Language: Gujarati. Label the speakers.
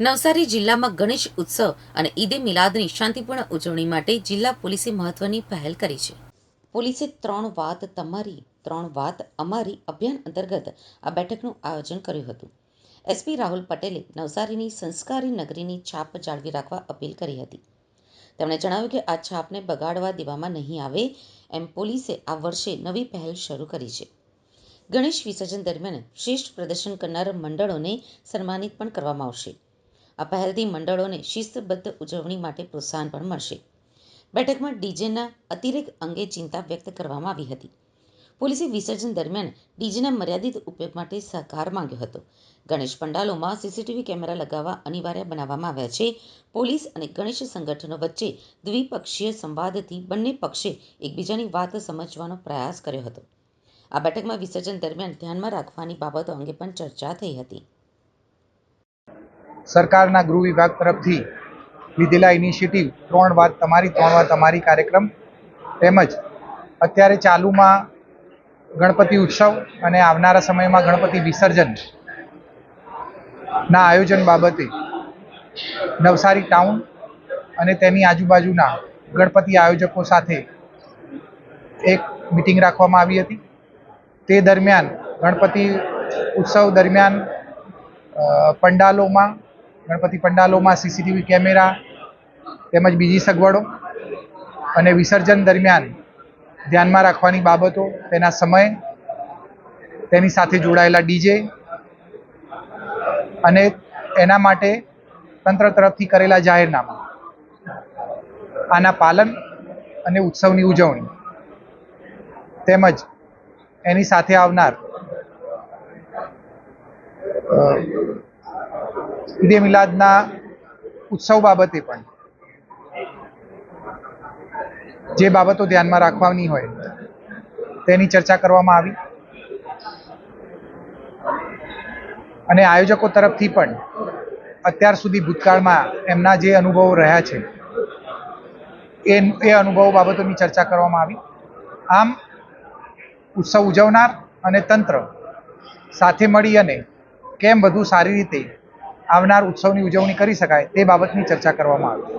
Speaker 1: નવસારી જિલ્લામાં ગણેશ ઉત્સવ અને ઈદે મિલાદની શાંતિપૂર્ણ ઉજવણી માટે જિલ્લા પોલીસે મહત્વની પહેલ કરી છે. પોલીસે ત્રણ વાત તમારી, ત્રણ વાત અમારી અભિયાન અંતર્ગત આ બેઠકનું આયોજન કર્યું હતું. એસપી રાહુલ પટેલે નવસારીની સંસ્કારી નગરીની છાપ જાળવી રાખવા અપીલ કરી હતી. તેમણે જણાવ્યું કે આ છાપને બગાડવા દેવામાં નહીં આવે એમ પોલીસે આ વર્ષે નવી પહેલ શરૂ કરી છે. ગણેશ વિસર્જન દરમિયાન શ્રેષ્ઠ પ્રદર્શન કરનાર મંડળોને સન્માનિત પણ કરવામાં આવશે. આ પહેલથી મંડળોને શિસ્તબદ્ધ ઉજવણી માટે પ્રોત્સાહન પણ મળશે. બેઠકમાં ડીજેના અતિરેક અંગે ચિંતા વ્યક્ત કરવામાં આવી હતી. પોલીસે વિસર્જન દરમિયાન ડીજેના મર્યાદિત ઉપયોગ માટે સહકાર માંગ્યો હતો. ગણેશ પંડાલોમાં સીસીટીવી કેમેરા લગાવવા અનિવાર્ય બનાવવામાં આવ્યા છે. પોલીસ અને ગણેશ સંગઠનો વચ્ચે દ્વિપક્ષીય સંવાદથી બંને પક્ષે એકબીજાની વાત સમજવાનો પ્રયાસ કર્યો હતો. આ બેઠકમાં વિસર્જન દરમિયાન ધ્યાનમાં રાખવાની બાબતો અંગે પણ ચર્ચા થઈ હતી.
Speaker 2: સરકારના ગૃહ વિભાગ તરફથી લીધેલા ઇનિશિયેટિવ ત્રણ વાત તમારી, ત્રણ વાત અમારી કાર્યક્રમ તેમજ અત્યારે ચાલુમાં ગણપતિ ઉત્સવ અને આવનારા સમયમાં ગણપતિ વિસર્જન ના આયોજન બાબતે નવસારી ટાઉન અને તેની આજુબાજુના ગણપતિ આયોજકો સાથે એક મિટિંગ રાખવામાં આવી હતી. તે દરમિયાન ગણપતિ ઉત્સવ દરમિયાન પંડાલોમાં ગણપતિ પંડાલોમાં સીસીટીવી કેમેરા તેમજ બીજી સગવડો અને વિસર્જન દરમિયાન ધ્યાનમાં રાખવાની બાબતો, તેના સમય તેની સાથે જોડાયેલા ડીજે અને એના માટે તંત્ર તરફથી કરેલા જાહેરનામા. આના પાલન અને ઉત્સવની ઉજવણી તેમજ એની સાથે આવનાર ઈદે મિલાદના ઉત્સવ બાબતે પણ. જે બાબતો ધ્યાનમાં રાખવાની હોય, તેની ચર્ચા કરવામાં આવી. અને આયોજકો તરફથી પણ અત્યાર સુધી ભૂતકાળમાં એમના જે અનુભવો રહ્યા છે, એ એ અનુભવો બાબતોની ચર્ચા કરવામાં આવી. આમ, ઉત્સવ ઉજવનાર અને તંત્ર સાથે મળી અને કેમ વધુ સારી રીતે આવનાર ઉત્સવની ઉજવણી કરી શકાય તે બાબતની ચર્ચા કરવામાં આવી.